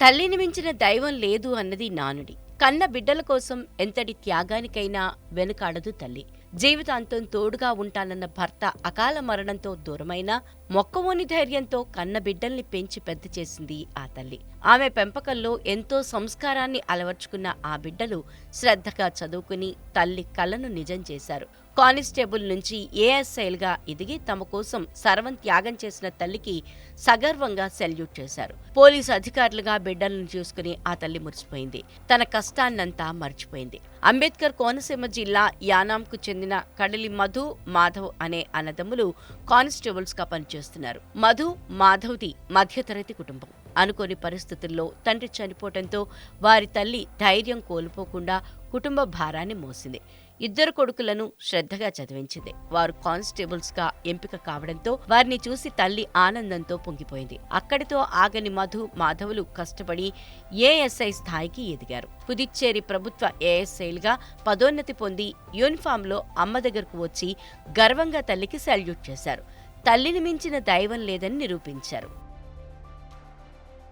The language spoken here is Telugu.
తల్లిని మించిన దైవం లేదు అన్నది నానుడి. కన్న బిడ్డల కోసం ఎంతటి త్యాగానికైనా వెనుకాడదు తల్లి. జీవితాంతం తోడుగా ఉంటానన్న భర్త అకాల మరణంతో దూరమైన మొక్కవోని ధైర్యంతో కన్న బిడ్డల్ని పెంచి పెద్ద చేసింది ఆ తల్లి. ఆమె పెంపకంలో ఎంతో సంస్కారాన్ని అలవర్చుకున్న ఆ బిడ్డలు శ్రద్ధగా చదువుకుని తల్లి కలను నిజం చేశారు. కానిస్టేబుల్ నుంచి ఏఎస్ఐలుగా ఎదిగి తమ కోసం సర్వం త్యాగం చేసిన తల్లికి సగర్వంగా సెల్యూట్ చేశారు. పోలీసు అధికారులుగా బిడ్డలను చూసుకుని ఆ తల్లి మురిసిపోయింది. తన కష్టాన్నంతా మర్చిపోయింది. అంబేద్కర్ కోనసీమ జిల్లా యానాంకు చెందిన కడలి మధు మాధవ్ అనే అన్నదమ్ములు కానిస్టేబుల్స్గా పనిచేస్తున్నారు. మధు మాధవ్ది మధ్యతరగతి కుటుంబం. అనుకోని పరిస్థితుల్లో తండ్రి చనిపోవడంతో వారి తల్లి ధైర్యం కోల్పోకుండా కుటుంబ భారాన్ని మోసింది. ఇద్దరు కొడుకులను శ్రద్ధగా చదివించింది. వారు కానిస్టేబుల్స్గా ఎంపిక కావడంతో వారిని చూసి తల్లి ఆనందంతో పొంగిపోయింది. అక్కడితో ఆగని మధు మాధవులు కష్టపడి ఏఎస్ఐ స్థాయికి ఎదిగారు. పుదుచ్చేరి ప్రభుత్వ ఏఎస్ఐలుగా పదోన్నతి పొంది యూనిఫామ్లో అమ్మ దగ్గరకు వచ్చి గర్వంగా తల్లికి సెల్యూట్ చేశారు. తల్లిని మించిన దైవం లేదని నిరూపించారు.